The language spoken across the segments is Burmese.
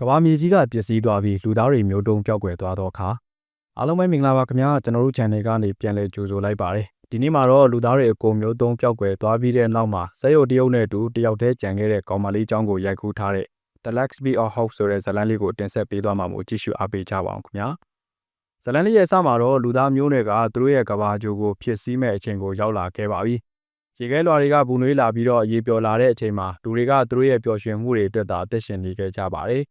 ကဘာမြေကြီးကပျက်စီးသွားပြီးလူသားတွေမျိုးတုံးပျောက်ကွယ်သွားတော့အခါအားလုံးပဲမင်္ဂလာပါခင်ဗျာကျွန်တော်တို့ channel ကနေပြန်လည်ကြိုဆိုလိုက်ပါတယ်ဒီနေ့မှာတော့လူသားတွေအကုန်မျိုးတုံးပျောက်ကွယ်သွားပြီးတဲ့နောက်မှာစက်ရုပ်တရုပ်နဲ့အတူတယောက်တည်းကြံခဲ့တဲ့ကောင်မလေးအကြောင်းကိုရိုက်ကူးထားတဲ့ The Lex Be of Hope ဆိုတဲ့ဇာတ်လမ်းလေးကိုတင်ဆက်ပေးသွားမှာမို့ကြည့်ရှုအားပေးကြပါအောင်ခင်ဗျာဇာတ်လမ်းလေးရဲ့အစမှာတော့လူသားမျိုးနွယ်ကသူတို့ရဲ့ကဘာဂျိုကိုဖြစ်စည်းမဲ့အချိန်ကိုရောက်လာခဲ့ပါပြီရေခဲလွှာတွေကဘူးနွေးလာပြီးတော့ရေပျော်လာတဲ့အချိန်မှာလူတွေကသူတို့ရဲ့ပျော်ရွှင်မှုတွေအတွက်သာအသက်ရှင်နေခဲ့ကြပါတယ်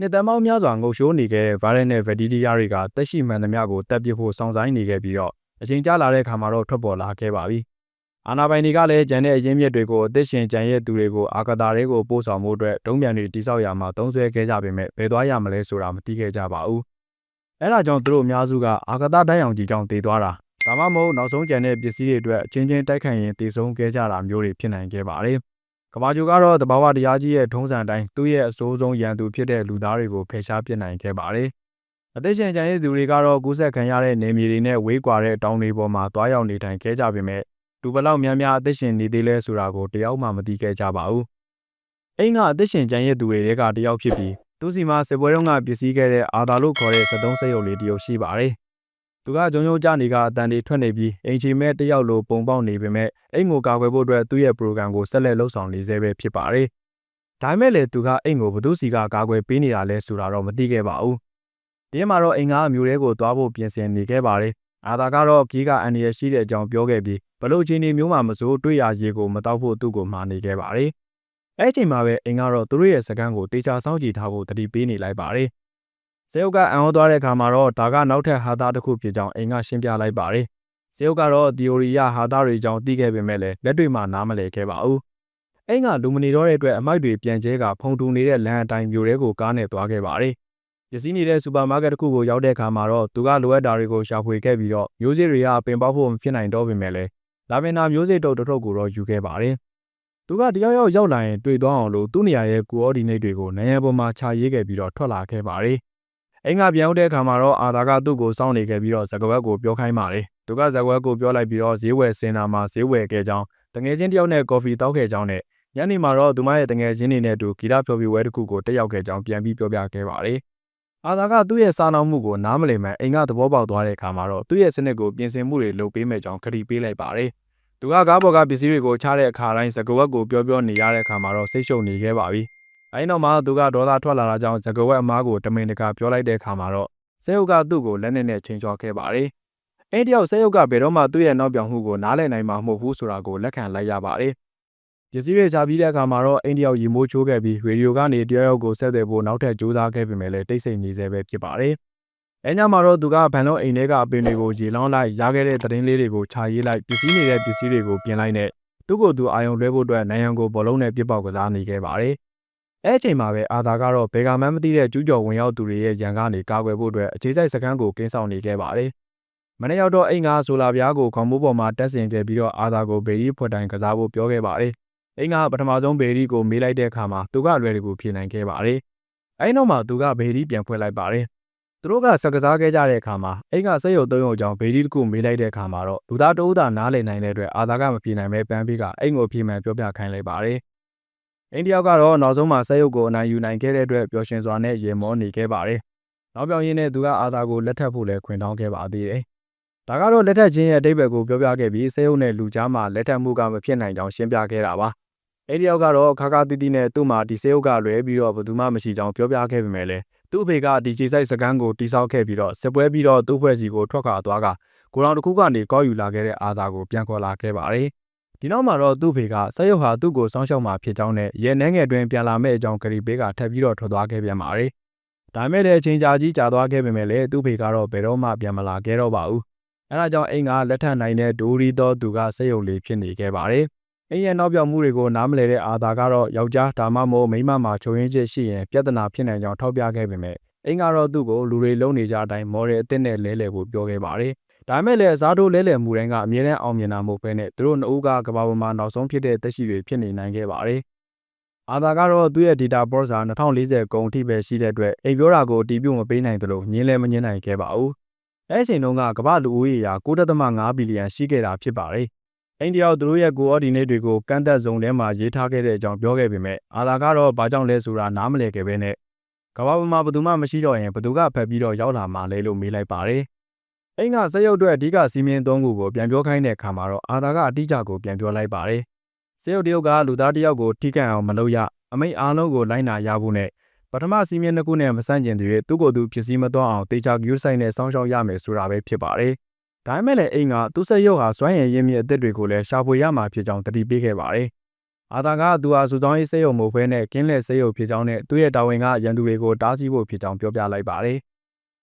နှစ်သက်မောင်းများစွာငုံရှိုးနေခဲ့တဲ့ viral နဲ့ bacteria တွေကတက်ရှိမှန်သမျှကိုတက်ပစ်ဖို့စောင့်ဆိုင်နေခဲ့ပြီးတော့အချိန်ကြာလာတဲ့အခါမှာတော့ထွက်ပေါ်လာခဲ့ပါပြီ။အာနာပိုင်တွေကလည်းဂျန်တဲ့အရင်းမြစ်တွေကိုအသက်ရှင်ကြံရဲ့သူတွေကိုအာကာတာတွေကိုပို့ဆောင်မှုအတွက်ဒုံးပြန်တွေတိစောက်ရမှာသုံးဆွဲခဲ့ကြပေမဲ့ဘယ်သွားရမလဲဆိုတာမသိခဲ့ကြပါဘူး။အဲဒါကြောင့်သူတို့အများစုကအာကာတာတိုင်းအောင်ကြီးကြောင့်တည်သွားတာဒါမှမဟုတ်နောက်ဆုံးကြံတဲ့ပစ္စည်းတွေအတွက်အချင်းချင်းတိုက်ခိုက်ရင်တည်ဆုံးခဲ့ကြတာမျိုးတွေဖြစ်နိုင်ခဲ့ပါတယ်။ ကဘာဂျိုကတော့တဘာဝတရားကြီးရဲ့ထုံးစံတိုင်းသူ့ရဲ့အစိုးဆုံးရန်သူဖြစ်တဲ့လူသားတွေကိုဖယ်ရှားပစ်နိုင်ခဲ့ပါတယ်။အသက်ရှင်ကျန်ရည်သူတွေကတော့ကူးဆက်ခံရတဲ့နေမြေတွေနဲ့ဝေးကွာတဲ့တောင်တွေပေါ်မှာတွားရောက်နေထိုင်ခဲ့ကြပေမဲ့လူဘလောက်များများအသက်ရှင်နေသေးလဲဆိုတာကိုတယောက်မှမသိခဲ့ကြပါဘူး။အိမ်ကအသက်ရှင်ကျန်ရည်သူတွေကတယောက်ဖြစ်ပြီးသူစီမှာစစ်ပွဲတုန်းကပစ္စည်းခဲ့တဲ့အာသာလို့ခေါ်တဲ့73စက်ရုပ်လေးတရုပ်ရှိပါတယ်။ သူကဂျုံဂျုံကြနေကအတန်တွေထွက်နေပြီးအင်ချီမဲ့တယောက်လိုပုံပေါက်နေပေမဲ့အိမ်ကိုကာကွယ်ဖို့အတွက်သူ့ရဲ့ program ကိုဆက်လက်လှုပ်ဆောင်နေသေးပဲဖြစ်ပါတယ်။ဒါပေမဲ့လည်းသူကအိမ်ကိုဘသူစီကကာကွယ်ပေးနေတာလဲဆိုတာတော့မသိခဲ့ပါဘူး။ဒီမှာတော့အိမ်ကအမျိုးလေးကိုသွားဖို့ပြင်ဆင်နေခဲ့ပါတယ်။အာသာကတော့ကြီးကအန်ဒီရရှိတဲ့အကြောင်းပြောခဲ့ပြီးဘလို့ချင်းနေမျိုးမှမစိုးတွေ့ရရေကိုမတောက်ဖို့သူ့ကိုမှာနေခဲ့ပါတယ်။အဲ့ချိန်မှာပဲအိမ်ကတော့သူတို့ရဲ့စကန်းကိုတေချာစောင့်ကြည့်ထားဖို့တတိပေးနေလိုက်ပါတယ်။ ဇေယုတ်ကအံ့ဩသွားတဲ့အခါမှာတော့ဒါကနောက်ထပ်ဟာသားတစ်ခုဖြစ်ကြောင်းအိမ်ကရှင်းပြလိုက်ပါတယ်။ဇေယုတ်ကတော့ theory ရဟာသားတွေကြောင့်သိခဲ့ပေမဲ့လည်းလက်တွေ့မှာနားမလည်ခဲ့ပါဘူး။အိမ်ကလူမနေတော့တဲ့အတွက်အမိုက်တွေပြန်ကျဲကဖုံတူနေတဲ့လမ်းအတိုင်းမျိုးတွေကိုကားနဲ့သွားခဲ့ပါတယ်။ပစ္စည်းနေတဲ့စူပါမားကတ်တစ်ခုကိုရောက်တဲ့အခါမှာတော့သူကလိုအပ်တာတွေကိုရှာဖွေခဲ့ပြီးတော့မျိုးစေ့တွေကပင်ပေါက်ဖို့မဖြစ်နိုင်တော့ပေမဲ့လည်းလာဗင်နာမျိုးစေ့တုပ်တစ်ထုပ်ကိုတော့ယူခဲ့ပါတယ်။သူကတယောက်ယောက်ရောက်လာရင်တွေ့သွားအောင်လို့သူ့နေရာရဲ့ coordinate တွေကိုနိုင်ရန်ပေါ်မှာခြာရေးခဲ့ပြီးတော့ထွက်လာခဲ့ပါတယ် အိမ်ကပြန်ရောက်တဲ့အခါမှာတော့အာသာကသူ့ကိုစောင့်နေခဲ့ပြီးတော့ဇကဝက်ကိုပြောခိုင်းပါတယ်။သူကဇကဝက်ကိုပြောလိုက်ပြီးတော့ဈေးဝယ်စင်တာမှာဈေးဝယ်ခဲ့ကြောင်းတငယ်ချင်းတယောက်နဲ့ကော်ဖီတောက်ခဲ့ကြောင်းနဲ့ညနေမှာတော့သူမရဲ့တငယ်ချင်းတွေနဲ့အတူဂီတဖျော်ဖြေပွဲတစ်ခုကိုတက်ရောက်ခဲ့ကြောင်းပြန်ပြီးပြောပြခဲ့ပါတယ်။အာသာကသူ့ရဲ့စာနာမှုကိုနားမလည်မှန်အိမ်ကသဘောပေါက်သွားတဲ့အခါမှာတော့သူ့ရဲ့စနစ်ကိုပြင်ဆင်မှုတွေလုပ်ပေးမယ်ကြောင်းခရီးပေးလိုက်ပါတယ်။သူကကားပေါ်ကပစ္စည်းတွေကိုချတဲ့အခါတိုင်းဇကဝက်ကိုပြောပြောနေရတဲ့အခါမှာတော့စိတ်ရှုပ်နေခဲ့ပါပြီ။ အဲဒီနောက်မှာသူကဒေါသထွက်လာတာကြောင့်ဇကဝက်အမားကိုတမင်တကာပြောလိုက်တဲ့အခါမှာတော့ဆဲယုတ်ကသူ့ကိုလက်နက်နဲ့ချိန်ချော်ခဲ့ပါတယ်။အဲ့တယောက်ဆဲယုတ်ကဘယ်တော့မှသူ့ရဲ့နောက်ပြောင်မှုကိုနားလည်နိုင်မှာမဟုတ်ဘူးဆိုတာကိုလက်ခံလိုက်ရပါတယ်။ပစ္စည်းတွေချပြီးတဲ့အခါမှာတော့အိန္ဒိယရီမိုးချိုးခဲ့ပြီးရေဒီယိုကနေတယောက်ယောက်ကိုဆက်သွယ်ဖို့နောက်ထပ်ကြိုးစားခဲ့ပေမဲ့လည်းတိတ်ဆိတ်နေသေးပဲဖြစ်ပါတယ်။အဲညမှာတော့သူကဗန်လုံးအိမ်ထဲကအပင်တွေကိုရေလောင်းလိုက်ရခဲ့တဲ့သတင်းလေးတွေကိုခြာရေးလိုက်ပစ္စည်းနေတဲ့ပစ္စည်းတွေကိုပြင်လိုက်နဲ့သူ့ကိုယ်သူအာယုံလွှဲဖို့အတွက်နိုင်ရန်ကိုဘောလုံးနဲ့ပြစ်ပေါက်ကစားနေခဲ့ပါတယ်။ အဲအချိန်မှာပဲအာသာကတော့ဘေဂါမန်းမသိတဲ့ကျူးကျော်ဝင်ရောက်သူတွေရဲ့ရန်ကနေကာကွယ်ဖို့အတွက်အခြေစိုက်စခန်းကိုကင်းဆောင်နေခဲ့ပါတယ်။မနေ့ရောက်တော့အိမ်ကဆိုလာပြားကိုခေါင်းမိုးပေါ်မှာတက်ဆင်ခဲ့ပြီးတော့အာသာကိုဘေရီဖွက်တိုင်ကစားဖို့ပြောခဲ့ပါတယ်။အိမ်ကပထမဆုံးဘေရီကိုမေးလိုက်တဲ့အခါမှာသူကလွယ်တကူဖြေနိုင်ခဲ့ပါတယ်။အဲဒီနောက်မှာသူကဘေရီပြန်ဖွက်လိုက်ပါတယ်။သူတို့ကစကစားခဲ့ကြတဲ့အခါမှာအိမ်ကစက်ရုပ်သုံးရုပ်ကြောင့်ဘေရီတစ်ခုမေးလိုက်တဲ့အခါမှာတော့လူသားတအုပ်သာနားလည်နိုင်တဲ့အတွက်အာသာကမပြေနိုင်ပဲပန်းပြီးကအိမ်ကိုဖြေမှန်ပြောပြခိုင်းလိုက်ပါတယ်။ အိန္ဒိယကတော့နောက်ဆုံးမှာဆက်ရုပ်ကိုအနိုင်ယူနိုင်ခဲ့တဲ့အတွက်ပျော်ရွှင်စွာနဲ့ရေမောနေခဲ့ပါတယ်။နောက်ပြောင်ရင်းနဲ့သူကအာသာကိုလက်ထပ်ဖို့လည်းခွင့်တောင်းခဲ့ပါသေးတယ်။ဒါကတော့လက်ထပ်ခြင်းရဲ့အတိတ်ဘက်ကိုပြောပြခဲ့ပြီးဆက်ရုပ်နဲ့လူကြားမှာလက်ထပ်မှုကမဖြစ်နိုင်ကြောင်းရှင်းပြခဲ့တာပါ။အိန္ဒိယကတော့ခါခါတီတီနဲ့သူ့မှာဒီဆက်ရုပ်ကလွဲပြီးတော့ဘယ်သူမှမရှိကြောင်းပြောပြခဲ့ပေမဲ့လည်းသူ့အဖေကဒီခြေဆိုင်စကန်းကိုတိစောက်ခဲ့ပြီးတော့စစ်ပွဲပြီးတော့သူ့ဖွဲ့စီကိုထွက်ခွာသွားကကိုရောင်တစ်ခုကနေကောက်ယူလာခဲ့တဲ့အာသာကိုပြန်ခေါ်လာခဲ့ပါတယ်။ ဒီနောက်မှာတော့သူ့ဖေကဆက်ရုပ်ဟာသူ့ကိုစောင့်ရှောက်မှာဖြစ်ကြောင်းနဲ့ရဲနှဲငယ်တွင်ပြန်လာမဲ့အကြောင်းကရီဘေးကထပ်ပြီးတော့ထွက်သွားခဲ့ပြန်ပါတယ်။ဒါမဲ့လည်းအချိန်ကြာကြီးကြာသွားခဲ့ပေမဲ့လည်းသူ့ဖေကတော့ဘယ်တော့မှပြန်မလာခဲ့တော့ပါဘူး။အဲဒါကြောင့်အိမ်ကလက်ထပ်နိုင်တဲ့ဒိုရီတော်သူကဆက်ရုပ်လေးဖြစ်နေခဲ့ပါတယ်။အိမ်ရဲ့နောက်ပြောင်မှုတွေကိုနားမလည်တဲ့အာသာကတော့ယောက်ျားဒါမှမဟုတ်မိန်းမမှာချုံရင်းချက်ရှိရင်ပြဿနာဖြစ်နိုင်ကြောင်းထောက်ပြခဲ့ပေမဲ့အိမ်ကတော့သူ့ကိုလူတွေလုံးနေကြအတိုင်းမော်ဒယ်အစ်စ်နဲ့လဲလှယ်ဖို့ပြောခဲ့ပါတယ်။ ဒါမဲ့လည်းအစားထိုးလဲလှယ်မှုတိုင်းကအမြဲတမ်းအောင်မြင်တာမဟုတ်ဘဲနဲ့သူတို့နှစ်ဦးကကမ္ဘာပေါ်မှာနောက်ဆုံးဖြစ်တဲ့သက်ရှိတွေဖြစ်နေနိုင်ခဲ့ပါတယ်။အာသာကတော့သူ့ရဲ့ data box ဟာ2040ကုန်အထိပဲရှိတဲ့အတွက်အိမ်ပြောတာကိုအတီးပြုတ်မပေးနိုင်သလိုညင်းလဲမညင်းနိုင်ခဲ့ပါဘူး။အဲအချိန်တုန်းကကမ္ဘာလူဦးရေဟာ9.5ဘီလီယံရှိခဲ့တာဖြစ်ပါတယ်။အိန္ဒိယသူတို့ရဲ့ coordinate တွေကိုကန့်သက်ဇုံထဲမှာရေးထားခဲ့တဲ့အကြောင်းပြောခဲ့ပေမဲ့အာသာကတော့ဘာကြောင့်လဲဆိုတာနားမလည်ခဲ့ပဲနဲ့ကကဘာပေါ်မှာဘယ်သူမှမရှိတော့ရင်ဘယ်သူကဖက်ပြီးတော့ရောက်လာမှာလဲလို့မေးလိုက်ပါတယ် အိမ်ကစက်ရုပ်အတွက်အဓိကစီမင်းသုံးခုကိုပြန်ပြောခိုင်းတဲ့အခါမှာတော့အာသာကအတိအကျကိုပြန်ပြောလိုက်ပါတယ်စက်ရုပ်တရုတ်ကလူသားတစ်ယောက်ကိုထိကန့်အောင်မလုပ်ရအမိတ်အားလုံးကိုလိုက်နာရဖို့နဲ့ပထမစီမင်းတစ်ခုနဲ့မဆန့်ကျင်သေးတဲ့သူ့ကိုယ်သူဖြစ်စည်းမသွားအောင်တေချာဂယူးဆိုင်နဲ့စောင့်ရှောက်ရမယ်ဆိုတာပဲဖြစ်ပါတယ်ဒါပေမဲ့လည်းအိမ်ကသူ့စက်ရုပ်ဟာစွမ်းရည်ရင်းမြစ်အသစ်တွေကိုလည်းရှာဖွေရမှာဖြစ်ကြောင်းတတိပေးခဲ့ပါတယ်အာသာကသူဟာစုဆောင်ရေးစက်ရုံမို့ဖဲနဲ့ကင်းလက်စက်ရုံဖြစ်ကြောင်းနဲ့သူ့ရဲ့တာဝန်ကရန်သူတွေကိုတားဆီးဖို့ဖြစ်ကြောင်းပြောပြလိုက်ပါတယ်။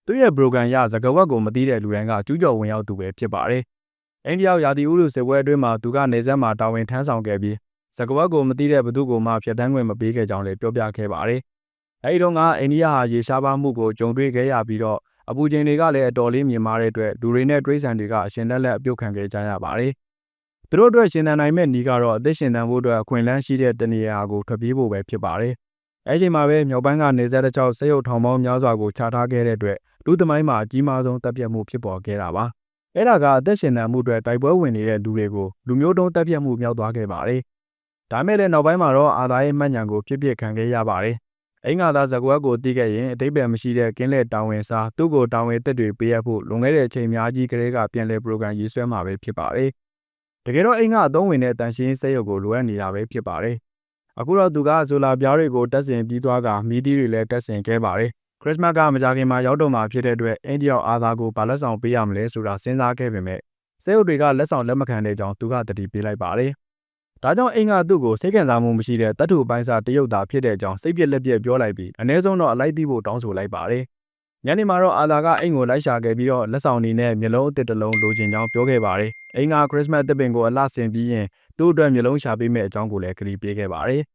သူ့ရဲ့ brogan ရဇကဝက်ကိုမသိတဲ့လူတိုင်းကကျူးကျော်ဝင်ရောက်သူပဲဖြစ်ပါတယ်။အိန္ဒိယရာသီဥတုစစ်ပွဲအတွင်းမှာသူကနေဆက်မှာတာဝန်ထမ်းဆောင်ခဲ့ပြီးဇကဝက်ကိုမသိတဲ့ဘသူကိုမှဖျက်ဆီးခွင့်မပေးခဲ့ကြောင်းလည်းပြောပြခဲ့ပါတယ်။အဲဒီတော့ကအိန္ဒိယဟာရေရှားပါမှုကိုကြုံတွေ့ခဲ့ရပြီးတော့အပူချိန်တွေကလည်းအတော်လေးမြင့်မားတဲ့အတွက်လူတွေနဲ့တွေးဆန်တွေကအရှင်လက်လက်အပြုတ်ခံခဲ့ကြရပါတယ်။သူတို့အတွက်ရှင်သန်နိုင်မဲ့နီးကတော့အသက်ရှင်သန်ဖို့အတွက်အခွင့်အလမ်းရှိတဲ့တနေရာကိုထွက်ပြေးဖို့ပဲဖြစ်ပါတယ်။အဲချိန်မှာပဲမြောက်ပိုင်းကနေဆက်တစ်ချောက်စက်ရုပ်ထောင်ပေါင်းများစွာကိုချထားခဲ့တဲ့အတွက် လူသမိုင်းမှာအကြီးမားဆုံးတပ်ပြတ်မှုဖြစ်ပေါ်ခဲ့တာပါ။အဲ့ဒါကအသက်ရှင်သန်မှုအတွက်တိုက်ပွဲဝင်နေတဲ့လူတွေကိုလူမျိုးတုံးတပ်ပြတ်မှုမြောက်သွားခဲ့ပါတယ်။ဒါမဲ့လည်းနောက်ပိုင်းမှာတော့အာသာရဲ့မှတ်ဉာဏ်ကိုပြစ်ပြစ်ခံခဲ့ရပါတယ်။အင်္ဂါသာဇကွက်ကိုတီးခဲ့ရင်အတိတ်ပဲမရှိတဲ့ကင်းလက်တောင်ဝင်စားသူ့ကိုတောင်ဝင်တက်တွေပေးရဖို့လွန်ခဲ့တဲ့အချိန်များကြီးကလေးကပြန်လဲ program ရေးဆွဲမှာပဲဖြစ်ပါတယ်။တကယ်တော့အိမ်ကအသုံးဝင်တဲ့တန်ရှင်းစက်ရုပ်ကိုလိုအပ်နေတာပဲဖြစ်ပါတယ်။အခုတော့သူကဆိုလာပြားတွေကိုတက်ဆင်ပြီးသွားကမီဒီတွေလည်းတက်ဆင်ခဲ့ပါတယ်။ ခရစ်စမတ်ကမကြခင်မှာရောက်တော့မှာဖြစ်တဲ့အတွက်အိန္ဒိယအာသာကိုဗာလက်ဆောင်ပေးရမလဲဆိုတာစဉ်းစားခဲ့ပေမဲ့စက်ရုပ်တွေကလက်ဆောင်လက်မခံတဲ့ကြောင်းသူကတတိပေးလိုက်ပါတယ်။ဒါကြောင့်အိမ်ကသူ့ကိုစိတ်ခံစားမှုမရှိတဲ့တတ်ထူပိုင်းစားတရုတ်သားဖြစ်တဲ့ကြောင်းစိတ်ပြက်လက်ပြက်ပြောလိုက်ပြီးအ ਨੇ ဆုံးတော့အလိုက်သိဖို့တောင်းဆိုလိုက်ပါတယ်။ညနေမှာတော့အာသာကအိမ်ကိုလိုက်ရှာခဲ့ပြီးတော့လက်ဆောင်နေနဲ့မျက်လုံးအသစ်တစ်လုံးလိုချင်ကြောင်းပြောခဲ့ပါတယ်အိမ်ကခရစ်စမတ်သစ်ပင်ကိုအလှဆင်ပြီးရင်သူ့အတွက်မျိုးလုံးရှာပေးမဲ့အကြောင်းကိုလည်းကတိပေးခဲ့ပါတယ်။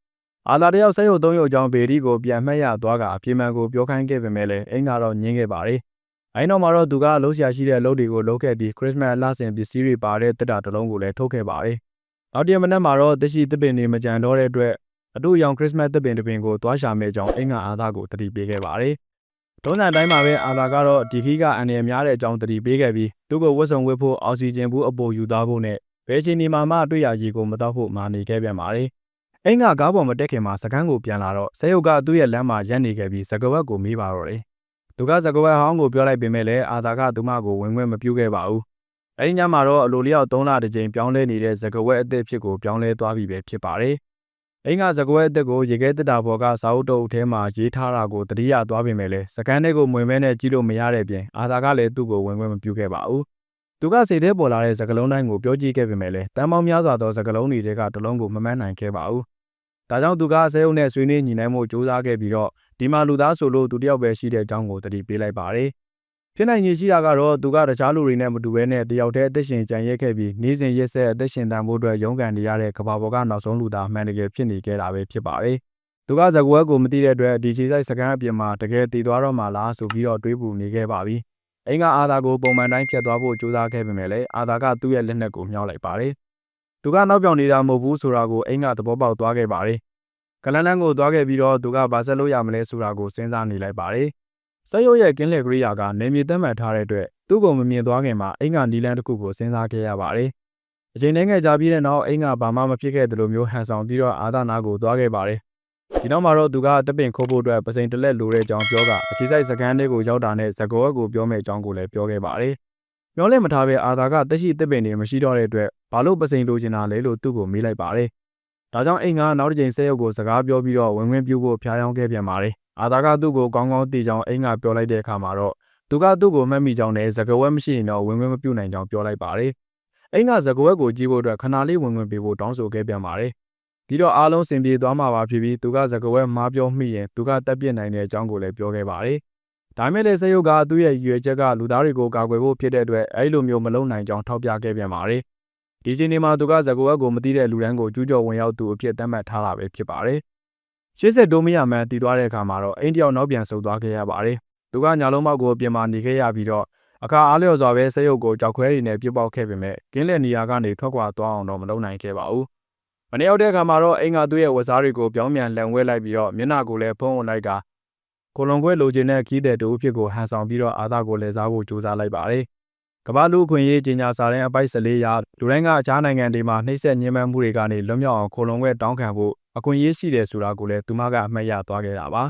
အာလာတယောက်ဆက်ရုပ်သုံးရုပ်အကြောင်းဘေဒီကိုပြန်မှတ်ရသွားကအပြေမှန်ကိုပြောခိုင်းခဲ့ပေမဲ့လည်းအိမ်ကတော့ညင်းခဲ့ပါတယ်။အဲနောက်မှာတော့သူကလှုပ်ရှားရှိတဲ့အလုပ်တွေကိုလုပ်ခဲ့ပြီးခရစ်စမတ်အလှဆင်ပစ္စည်းတွေပါတဲ့တက်တာတစ်လုံးကိုလည်းထုတ်ခဲ့ပါတယ်။နောက်တရက်မနက်မှာတော့တရှိသစ်ပင်တွေမကြံတော့တဲ့အတွက်အတူရောင်ခရစ်စမတ်သစ်ပင်တစ်ပင်ကိုသွားရှာမဲ့ကြောင်းအိမ်ကအာသာကိုတတိပေးခဲ့ပါတယ်။တုံးစံတိုင်းမှာပဲအာလာကတော့ဒီခီကအန်ရများတဲ့အကြောင်းတတိပေးခဲ့ပြီးသူ့ကိုဝတ်စုံဝတ်ဖို့အောက်ဆီဂျင်ဘူးအပိုယူသားဖို့နဲ့ဘယ်ချိန်ဒီမှာမှတွေ့ရရေကိုမတော့ဖို့မာနေခဲ့ပြန်ပါတယ်။ အိမ်ကကားပေါ်မတက်ခင်မှာစကန်းကိုပြန်လာတော့ဆဲယုတ်ကသူ့ရဲ့လမ်းမှာရပ်နေခဲ့ပြီးစကဝက်ကိုမေးပါတော့တယ်။သူကစကဝက်ဟောင်းကိုပြောလိုက်ပေမဲ့လည်းအာသာကသူမကိုဝင်ခွင့်မပြုခဲ့ပါဘူး။အဲဒီညမှာတော့အလိုလျောက်၃လတစ်ကြိမ်ပြောင်းလဲနေတဲ့စကဝက်အသစ်ဖြစ်ကိုပြောင်းလဲသွားပြီပဲဖြစ်ပါတယ်။အင်္ဂါစကွဲအသက်ကိုရေခဲတက်တာပေါ်ကစာအုပ်တုပ်ထဲမှာရေးထားတာကိုတတိယသွားပြင်မဲ့လဲစကန်တဲ့ကိုမွင်မဲနဲ့ကြည့်လို့မရတဲ့ပြင်အာသာကလည်းသူ့ကိုဝင်ခွင့်မပြုခဲ့ပါဘူး သူကစိတ်ထဲပေါ်လာတဲ့စကလုံးတိုင်းကိုပြောကြည့်ခဲ့ပေမဲ့လဲတန်ပေါင်းများစွာသောစကလုံးတွေကတလုံးကိုမမှန်းနိုင်ခဲ့ပါဘူးဒါကြောင့်သူကဆဲအုပ်နဲ့ဆွေးနွေးညီနိုင်မှုစူးစမ်းခဲ့ပြီးတော့ဒီမှာလူသားဆိုလို့သူတယောက်ပဲရှိတဲ့အကြောင်းကိုတတိပေးလိုက်ပါတယ်ဖြစ်နိုင်ရရှိတာကတော့သူကတခြားလူတွေနဲ့မတူဘဲနဲ့တယောက်တည်းအသက်ရှင်ကြံရက်ခဲ့ပြီးနေစဉ်ရက်ဆက်အသက်ရှင်တန်ဖို့အတွက်ရုန်းကန်နေရတဲ့ကဘာပေါ်ကနောက်ဆုံးလူသားအမှန်တကယ်ဖြစ်နေခဲ့တာပဲဖြစ်ပါတယ်။သူကဇကွဲကိုမသိတဲ့အတွက်ဒီခြေဆိုင်စကန်အပြင်မှာတကယ်တည်သွားတော့မှလားဆိုပြီးတော့တွေးပူနေခဲ့ပါပြီ။ အင်္ဂါအာသာကိုပုံမှန်တိုင်းဖြတ်သွားဖို့ကြိုးစားခဲ့ပေမဲ့လည်းအာသာကသူ့ရဲ့လက်နက်ကိုမြှောက်လိုက်ပါတယ်။သူကနောက်ပြောင်နေတာမဟုတ်ဘူးဆိုတာကိုအင်္ဂါသဘောပေါက်သွားခဲ့ပါတယ်။ကလန်လန်ကိုသွားခဲ့ပြီးတော့သူကဘာဆက်လို့ရမလဲဆိုတာကိုစဉ်းစားနေလိုက်ပါတယ်။စက်ရုပ်ရဲ့ကင်းလယ်ကရိယာကနေမြေသတ်မှတ်ထားတဲ့အတွက်သူ့ကိုမမြင်သွားခင်မှာအင်္ဂါနီလန်တစ်ခုကိုစဉ်းစားခဲ့ရပါတယ်။အချိန်တိုင်းငယ်ကြာပြီးတဲ့နောက်အင်္ဂါဘာမှမဖြစ်ခဲ့သလိုမျိုးဟန်ဆောင်ပြီးတော့အာသနာကိုသွားခဲ့ပါတယ်။ ဒီနောက်မှာတော့သူကတပင်ခိုးဖို့အတွက်ပစိန်တလက်လိုတဲ့အကြောင်းပြောကအခြေစိုက်စကန်တွေကိုရောက်တာနဲ့ဇကောအကိုပြောမဲ့အကြောင်းကိုလည်းပြောခဲ့ပါတယ်။ပြောလဲမထားပဲအာသာကတက်ရှိတက်ပင်တွေမရှိတော့တဲ့အတွက်ဘာလို့ပစိန်လိုချင်တာလဲလို့သူ့ကိုမေးလိုက်ပါတယ်။ဒါကြောင့်အိမ်ကနောက်တစ်ချိန်ဆက်ရုပ်ကိုစကားပြောပြီးတော့ဝင်ဝင်ပြူဖို့ဖျားယောင်းခဲ့ပြန်ပါတယ်အာသာကသူ့ကိုကောင်းကောင်းသိကြောင်းအိမ်ကပြောလိုက်တဲ့အခါမှာတော့သူကသူ့ကိုမှတ်မိကြောင်းနဲ့ဇကဝက်မရှိရင်တော့ဝင်ဝင်မပြုတ်နိုင်ကြောင်းပြောလိုက်ပါတယ်။အိမ်ကဇကဝက်ကိုကြည့်ဖို့အတွက်ခဏလေးဝင်ဝင်ပေးဖို့တောင်းဆိုခဲ့ပြန်ပါတယ်။ ပြီးတော့အားလုံးစင်ပြေသွားမှာပါဖြစ်ပြီးသူကဇကဝက်မှားပြောမိရင်သူကတက်ပြစ်နိုင်တဲ့အကြောင်းကိုလည်းပြောခဲ့ပါတယ်။ဒါမဲ့လည်းစရုပ်ကသူ့ရဲ့ရွေချက်ကလူသားတွေကိုကာကွယ်ဖို့ဖြစ်တဲ့အတွက်အဲ့လိုမျိုးမလုပ်နိုင်ကြောင်းထောက်ပြခဲ့ပြန်ပါတယ်။ဒီချိန်ဒီမှာသူကဇကဝက်ကိုမသိတဲ့လူတန်းကိုကျူးကျော်ဝင်ရောက်သူအဖြစ်သတ်မှတ်ထားတာပဲဖြစ်ပါတယ်။ရှေ့ဆက်တိုးမရမှန်းတည်သွားတဲ့အခါမှာတော့အိမ်တယောက်နောက်ပြန်ဆုတ်သွားခဲ့ရပါတယ်။သူကညာလုံးမောက်ကိုပြင်မာနေခဲ့ရပြီးတော့အခါအားလျော်စွာပဲစရုပ်ကိုကြောက်ခွဲတွေနဲ့ပြစ်ပေါက်ခဲ့ပေမဲ့ကင်းလက်နေရာကနေထွက်ခွာသွားအောင်တော့မလုပ်နိုင်ခဲ့ပါဘူး။ မနေ့ရောက်တဲ့အခါမှာတော့အိမ်ကသူ့ရဲ့ဝတ်စားတွေကိုပြောင်းပြန်လန်ဝဲလိုက်ပြီးတော့မျက်နှာကိုလည်းဖုံးဝင်လိုက်ကကိုလွန်ခွဲလိုချင်တဲ့ခီးတဲ့တူအဖြစ်ကိုဟန်ဆောင်ပြီးတော့အာသာကိုလည်းစားဖို့ကြိုးစားလိုက်ပါတယ်။ကမ္ဘာလူခွင့်ရေးကြီးညာစာတမ်းအပိုက်14ရာလူတိုင်းကအခြားနိုင်ငံတွေမှာနှိမ့်ဆက်ညှဉ်းပန်းမှုတွေကနေလွတ်မြောက်အောင်ခိုလုံခွဲတောင်းခံဖို့အခွင့်အရေးရှိတယ်ဆိုတာကိုလည်းသူမကအမှတ်ရသွားခဲ့တာပါ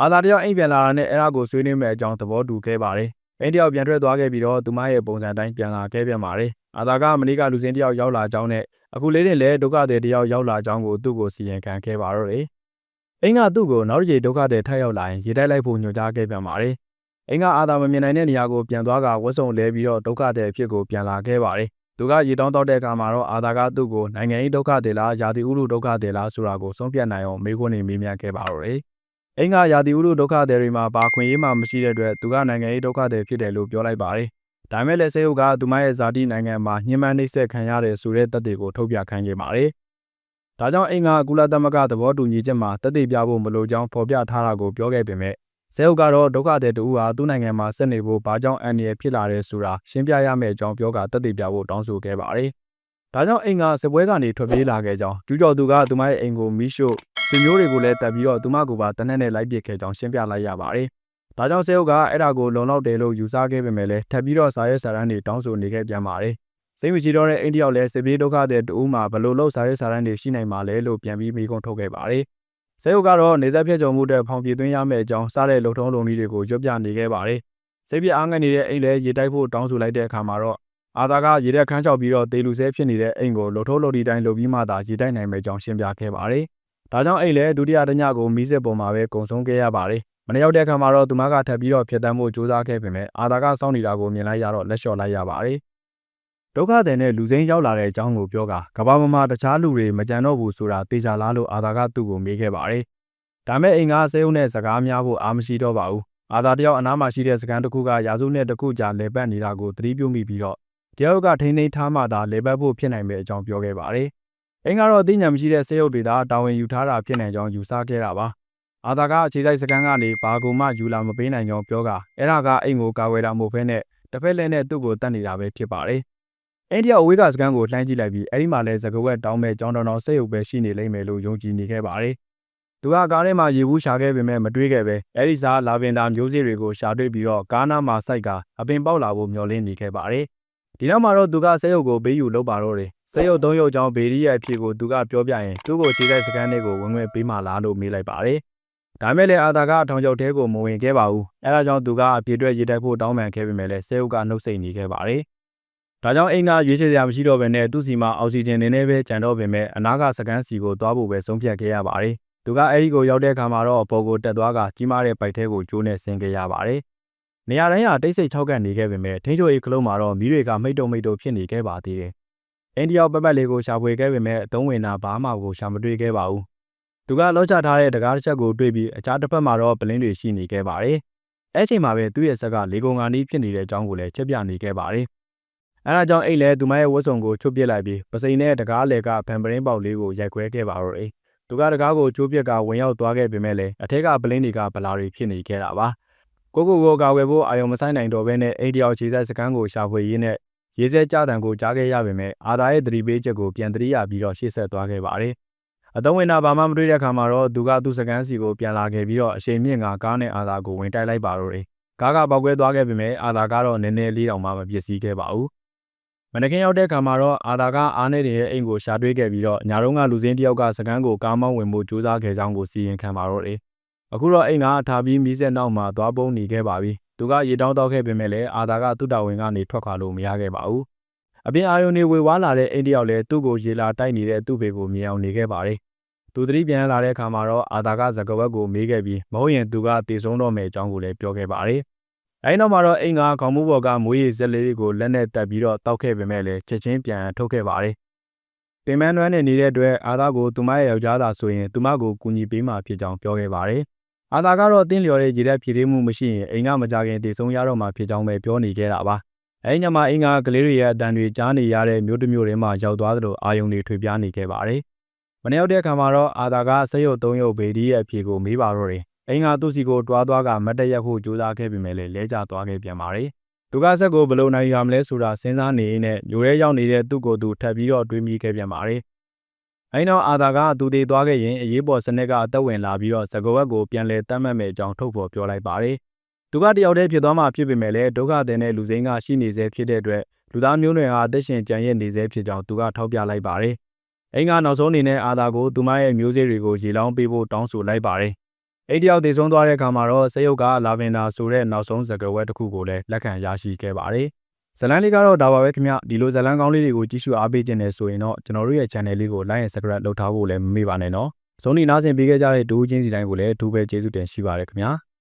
အာသာတယောက်အိမ်ပြန်လာတာနဲ့အဲ့ဒါကိုဆွေးနွေးမဲ့အကြောင်းသဘောတူခဲ့ပါတယ်။အိမ်တယောက်ပြန်ထွက်သွားခဲ့ပြီးတော့သူမရဲ့ပုံစံတိုင်းပြန်လာခဲ့ပြန်ပါတယ်။အာသာကမနေ့ကလူစင်းတယောက်ရောက်လာကြောင်းနဲ့ အခုလေးတင်လည်းဒုက္ခသည်တယောက်ရောက်လာကြောင်းကိုသူ့ကိုစီရင်ခံခဲ့ပါတော့တယ်။အိမ်ကသူ့ကိုနောက်တစ်ကြိမ်ဒုက္ခသည်ထပ်ရောက်လာရင်ရေတိုက်လိုက်ဖို့ညွှန်ကြားခဲ့ပြန်ပါတယ်။အိမ်ကအာသာမမြင်နိုင်တဲ့နေရာကိုပြန်သွားကဝတ်စုံလဲပြီးတော့ဒုက္ခသည်အဖြစ်ကိုပြန်လာခဲ့ပါတယ်။သူကရေတောင်းတောက်တဲ့အခါမှာတော့အာသာကသူ့ကိုနိုင်ငံရေးဒုက္ခသည်လားယာတိဥရုဒုက္ခသည်လားဆိုတာကိုဆုံးဖြတ်နိုင်အောင်မေးခွန်းနေမေးမြန်းခဲ့ပါတော့တယ်။အိမ်ကယာတိဥရုဒုက္ခသည်တွေမှာဘာခွင့်ရေးမှမရှိတဲ့အတွက်သူကနိုင်ငံရေးဒုက္ခသည်ဖြစ်တယ်လို့ပြောလိုက်ပါတယ်။ ဒါမဲ့လည်းစေယုတ်ကသူမရဲ့ဇာတိနိုင်ငံမှာညှဉ်းပန်းနှိပ်စက်ခံရတယ်ဆိုတဲ့တပ်တွေကိုထုတ်ပြခိုင်းခဲ့ပါတယ်။ဒါကြောင့်အိမ်ကကုလသမဂ္ဂသဘောတူညီချက်မှာတပ်တွေပြဖို့မလိုကြောင်းဖော်ပြထားတာကိုပြောခဲ့ပေမဲ့စေယုတ်ကတော့ဒုက္ခသည်တူဟာသူ့နိုင်ငံမှာဆက်နေဖို့ဘာကြောင့်အန္တရာယ်ဖြစ်လာတယ်ဆိုတာရှင်းပြရမယ့်အကြောင်းပြောကတပ်တွေပြဖို့တောင်းဆိုခဲ့ပါတယ်။ဒါကြောင့်အိမ်ကစစ်ပွဲကနေထွက်ပြေးလာခဲ့ကြောင်းကျူးကျော်သူကသူမရဲ့အိမ်ကိုမိရှို့ဆွေမျိုးတွေကိုလည်းတက်ပြီးတော့သူမကိုပါတနက်နဲ့လိုက်ပစ်ခဲ့ကြောင်းရှင်းပြလိုက်ရပါတယ်။ ဒါကြောင့်စေယုတ်ကအဲ့ဒါကိုလုံလောက်တယ်လို့ယူဆခဲ့ပေမဲ့လည်းထပ်ပြီးတော့စာရဲစာတမ်းတွေတောင်းဆိုနေခဲ့ပြန်ပါတယ်။စိတ်မရှိတော့တဲ့အိန္ဒိယလည်းစစ်ပြေးဒုက္ခတဲ့တူမှာဘလို့လို့စာရဲစာတမ်းတွေရှိနိုင်မှာလဲလို့ပြန်ပြီးမိကုံထုတ်ခဲ့ပါတယ်။စေယုတ်ကတော့နေဆက်ဖြတ်ကျော်မှုတဲ့ဖောင်ပြေသွင်းရမယ့်အကြောင်းစားတဲ့လုံထုံးလုံနည်းတွေကိုရွတ်ပြနေခဲ့ပါတယ်။စိတ်ပြအားငတ်နေတဲ့အိမ်လည်းရေတိုက်ဖို့တောင်းဆိုလိုက်တဲ့အခါမှာတော့အာသာကရေတက်ခန်းချောက်ပြီးတော့တေလူဆဲဖြစ်နေတဲ့အိမ်ကိုလုံထုံးလုံဒီတိုင်းလုပ်ပြီးမှသာရေတိုက်နိုင်မယ့်အကြောင်းရှင်းပြခဲ့ပါတယ်။ဒါကြောင့်အိမ်လည်းဒုတိယတညကိုမီးစစ်ပေါ်မှာပဲကုံဆုံးခဲ့ရပါတယ်။ မနေ့ရောက်တဲ့အခါမှာတော့သူမကထပ်ပြီးတော့ဖျက်တမ်းဖို့ကြိုးစားခဲ့ပေမဲ့အာသာကစောင့်နေတာကိုမြင်လိုက်ရတော့လက်လျှော့လိုက်ရပါတယ်။ဒုက္ခသည်နဲ့လူစိမ်းရောက်လာတဲ့အကြောင်းကိုပြောကကဘာမမတခြားလူတွေမကြံတော့ဘူးဆိုတာသိကြလားလို့အာသာကသူ့ကိုမေးခဲ့ပါတယ်။ဒါမဲ့အိမ်ကစေုံနဲ့စကားများဖို့အာမရှိတော့ပါဘူး။အာသာတယောက်အနားမှာရှိတဲ့စကန်တစ်ခုကရာစုနဲ့တစ်ခုကြာလဲပတ်နေတာကိုသတိပြုမိပြီးတော့တယောက်ကထိန်းသိမ်းထားမှသာလဲပတ်ဖို့ဖြစ်နိုင်မယ့်အကြောင်းပြောခဲ့ပါတယ်။အိမ်ကတော့သိညာမရှိတဲ့စေယုတ်တွေသာတာဝန်ယူထားတာဖြစ်နိုင်ကြောင်းယူဆခဲ့တာပါ။ အာသာကအခြေစိုက်စကန်ကနေဘာကူမှယူလာမပေးနိုင်ကြောင်းပြောကအဲ့ဒါကအိမ်ကိုကာဝယ်တာမဟုတ်ဘဲနဲ့တစ်ဖက်လက်နဲ့သူ့ကိုတတ်နေတာပဲဖြစ်ပါတယ်။အိန္ဒိယအဝေးကစကန်ကိုလှမ်းကြည့်လိုက်ပြီးအဲ့ဒီမှာလဲစကဝက်တောင်းမဲ့ကြောင်းတော်တော်စေယုတ်ပဲရှိနေလိမ့်မယ်လို့ယုံကြည်နေခဲ့ပါတယ်။သူကကားထဲမှာရေဘူးရှာခဲ့ပေမဲ့မတွေးခဲ့ပဲအဲ့ဒီစားလာဗင်တာမျိုးစေ့တွေကိုရှာတွေ့ပြီးတော့ကားနားမှာစိုက်ကအပင်ပေါက်လာဖို့မျှော်လင့်နေခဲ့ပါတယ်။ဒီနောက်မှာတော့သူကစေယုတ်ကိုဘေးယူလုပ်ပါတော့တယ်။စေယုတ်သုံးရုပ်ချောင်းဘေရီရဲ့အဖြစ်ကိုသူကပြောပြရင်သူ့ကိုခြေတဲ့စကန်တွေကိုဝင်ဝင်ပေးမှလားလို့မေးလိုက်ပါတယ်။ ဒါမဲ့လည်းအာသာကထောင်ချောက်တဲကိုမဝင်ခဲ့ပါဘူး။အဲဒါကြောင့်သူကအပြေအတွက်ရေတက်ဖို့တောင်းပန်ခဲ့ပေမဲ့လည်းစေယုတ်ကနှုတ်ဆက်နေခဲ့ပါတယ်။ဒါကြောင့်အိမ်ကရွေးချယ်စရာမရှိတော့ဘဲနဲ့သူ့စီမှာအောက်ဆီဂျင်နေနေပဲကြံတော့ပေမဲ့အနားကစကန်စီကိုသွားဖို့ပဲဆုံးဖြတ်ခဲ့ရပါတယ်။သူကအဲဒီကိုရောက်တဲ့အခါမှာတော့အပေါ်ကိုတက်သွားကကြီးမားတဲ့ပိုက်ထဲကိုကျိုးနဲ့ဆင်းခဲ့ရပါတယ်။နေရာတိုင်းဟာတိတ်ဆိတ်ချောက်ကန်နေခဲ့ပေမဲ့ထိန်းချုပ်ရေးကလုံးမှာတော့မီးတွေကမိတ်တုံမိတ်တုံဖြစ်နေခဲ့ပါသေးတယ်။အိန္ဒိယပတ်ပတ်လေးကိုရှာဖွေခဲ့ပေမဲ့အသုံးဝင်တာဘာမှကိုရှာမတွေ့ခဲ့ပါဘူး။ သူကလောချထားတဲ့တကားတစ်ချက်ကိုတွေ့ပြီးအခြားတစ်ဖက်မှာတော့ပလင်းတွေရှိနေခဲ့ပါတယ်။အဲချိန်မှာပဲသူ့ရဲ့ဆက်ကလေကုန်ကန်နီးဖြစ်နေတဲ့အကြောင်းကိုလည်းချက်ပြနေခဲ့ပါတယ်။အဲဒါကြောင့်အိတ်လည်းသူမရဲ့ဝတ်စုံကိုချွတ်ပစ်လိုက်ပြီးပစိန်နဲ့တကားလေကဖန်ပရင်းပေါက်လေးကိုရိုက်ခွဲခဲ့ပါတော့တယ်။သူကတကားကိုချိုးပစ်ကဝင်ရောက်သွားခဲ့ပေမဲ့လည်းအထက်ကပလင်းတွေကဗလာတွေဖြစ်နေခဲ့တာပါ။ကိုကိုကိုကာဝယ်ဖို့အာယုံမဆိုင်နိုင်တော့ဘဲနဲ့အိတ်တယောက်ခြေဆက်စကန်းကိုရှာဖွေရင်းနဲ့ရေးစဲကြတံကိုကြားခဲ့ရပေမဲ့အာသာရဲ့သတိပေးချက်ကိုပြန်သတိရပြီးတော့ရှေ့ဆက်သွားခဲ့ပါတယ်။ အသုံးဝင်တာဘာမှမတွေ့တဲ့အခါမှာတော့သူကသူ့စကန်းစီကိုပြန်လာခဲ့ပြီးတော့အရှိန်မြင့်ကကားနဲ့အာသာကိုဝင်တိုက်လိုက်ပါတော့တယ်။ကားကပေါက်ကွဲသွားခဲ့ပေမဲ့အာသာကတော့နည်းနည်းလေးတောင်မှမပျက်စီးခဲ့ပါဘူး။မနခင်ရောက်တဲ့အခါမှာတော့အာသာကအားနေတဲ့အိမ်ကိုရှာတွေ့ခဲ့ပြီးတော့ညာတော့ကလူစင်းတယောက်ကစကန်းကိုကားမောင်းဝင်ဖို့ကြိုးစားခဲ့ကြောင်းကိုစီရင်ခံပါတော့တယ်။အခုတော့အိမ်ကထားပြီးမီးစက်နောက်မှာသွားပုံးနေခဲ့ပါပြီ။သူကရေတောင်းတောက်ခဲ့ပေမဲ့လည်းအာသာကသူ့တာဝန်ကနေထွက်ခွာလို့မရခဲ့ပါဘူး။အပြင်အာယုန်တွေဝေဝါးလာတဲ့အိမ်တယောက်လည်းသူ့ကိုရေလာတိုက်နေတဲ့သူ့ဘေကိုမြင်အောင်နေခဲ့ပါတယ်။ သူသတိပြန်လာတဲ့အခါမှာတော့အာသာကဇကဝက်ကိုမေးခဲ့ပြီးမဟုတ်ရင်သူကတည်ဆုံးတော့မယ်အကြောင်းကိုလည်းပြောခဲ့ပါတယ်။အဲဒီနောက်မှာတော့အိမ်ကခေါင်းမူးဘော်ကမွေးရည်စက်လေးကိုလက်နဲ့တက်ပြီးတော့တောက်ခဲ့ပေမဲ့လည်းချက်ချင်းပြန်ထုတ်ခဲ့ပါတယ်။ပင်မနွမ်းနဲ့နေတဲ့အတွက်အာသာကိုသူမရဲ့ယောက်ျားသာဆိုရင်သူမကိုကူညီပေးမှာဖြစ်ကြောင်းပြောခဲ့ပါတယ်။အာသာကတော့တင်းလျော်တဲ့ရေတက်ဖြည့်သေးမှုမရှိရင်အိမ်ကမကြခင်တည်ဆုံးရတော့မှာဖြစ်ကြောင်းပဲပြောနေခဲ့တာပါ။အဲဒီညမှာအိမ်ကကလေးတွေရဲ့အတန်တွေကြားနေရတဲ့မြို့တစ်မြို့ထဲမှာရောက်သွားသလိုအာယုံတွေထွေပြားနေခဲ့ပါတယ်။ မနေ့ရောက်တဲ့အခါမှာတော့အာသာကဆက်ရုပ်သုံးရုပ်ဘေဒီရဲ့အဖြေကိုမေးပါတော့တယ်။အိမ်ကသူ့စီကိုတွားသွားကမတ်တရက်ဖို့ကြိုးစားခဲ့ပေမဲ့လည်းလဲကျသွားခဲ့ပြန်ပါတယ်။သူကဆက်ကိုဘယ်လိုနိုင်ရမလဲဆိုတာစဉ်းစားနေရင်းနဲ့မျိုးရဲရောက်နေတဲ့သူ့ကိုယ်သူထပ်ပြီးတော့တွေးမိခဲ့ပြန်ပါတယ်။အဲဒီနောက်အာသာကသူတည်သွားခဲ့ရင်အရေးပေါ်စနစ်ကအသက်ဝင်လာပြီးတော့စကဝက်ကိုပြန်လဲတတ်မှတ်မဲ့အကြောင်းထုတ်ဖော်ပြောလိုက်ပါတယ်။သူကတယောက်တည်းဖြစ်သွားမှဖြစ်ပေမဲ့လည်းဒုက္ခတဲ့နဲ့လူစိမ်းကရှိနေစေဖြစ်တဲ့အတွက်လူသားမျိုးနွယ်ဟာအသက်ရှင်ကြံရည်နေစေဖြစ်ကြောင်းသူကထောက်ပြလိုက်ပါတယ်။ အိမ်ကနောက်ဆုံးအနေနဲ့အာသာကိုသူမရဲ့မျိုးစေ့တွေကိုရေလောင်းပေးဖို့တောင်းဆိုလိုက်ပါတယ်အဲ့ဒီတယောက်တည်ဆုံးသွားတဲ့အခါမှာတော့စရုပ်ကလာဗင်ဒါဆိုတဲ့နောက်ဆုံးစကားဝဲတစ်ခုကိုလည်းလက်ခံရရှိခဲ့ပါတယ်ဇလန်လေးကတော့ဒါပါပဲခင်ဗျဒီလိုဇလန်ကောင်းလေးတွေကိုကြည့်ရှုအားပေးခြင်းနဲ့ဆိုရင်တော့ကျွန်တော်တို့ရဲ့ channel လေးကို like and subscribe လုပ်ထားဖို့လည်းမမေ့ပါနဲ့နော်။ဆုံးနေနားဆင်ပေးခဲ့ကြတဲ့ဒူးချင်းစီတိုင်းကိုလည်းဒူးပဲကျေးဇူးတင်ရှိပါရခင်ဗျာ။